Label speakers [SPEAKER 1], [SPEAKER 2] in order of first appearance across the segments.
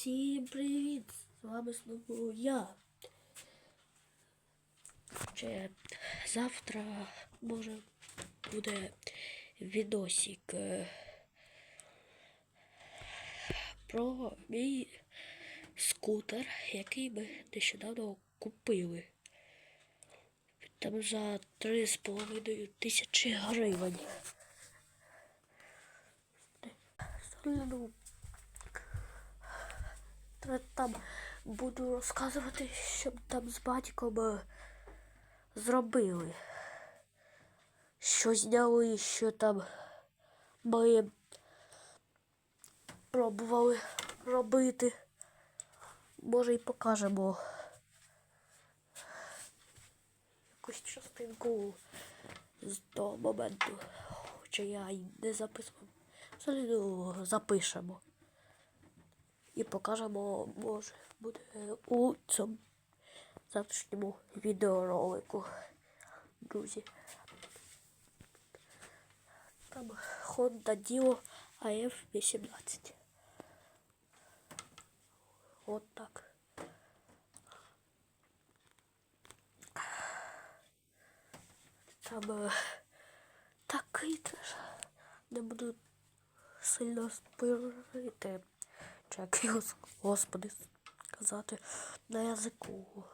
[SPEAKER 1] Всім привіт! З вами знову я. Ще завтра може буде відосик е, про мій скутер, який ми нещодавно купили. Там за 3,5 тисячі гривень. Там буду розказувати, що там з батьком е, зробили. Що зняли, що там ми пробували робити. Може і покажемо якусь частинку з того моменту. Хоча я й не записував. Взагалі, ну, запишемо. І покажемо, може, буде у цьому завтрашньому відеоролику. Друзі. Там Honda Dio AF18. От так. Там е, такий теж. Не буду сильно спирити. Його, господи, сказати на язику.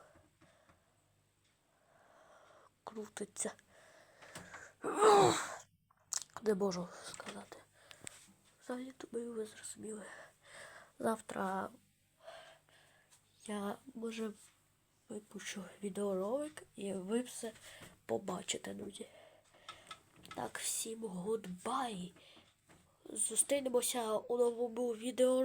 [SPEAKER 1] Крутиться. Не можу сказати. Взагалі думаю, ви зрозуміли. Завтра я може випущу відеоролик і ви все побачите, друзі. Так, всім гудбай. Зустрінемося у новому відео.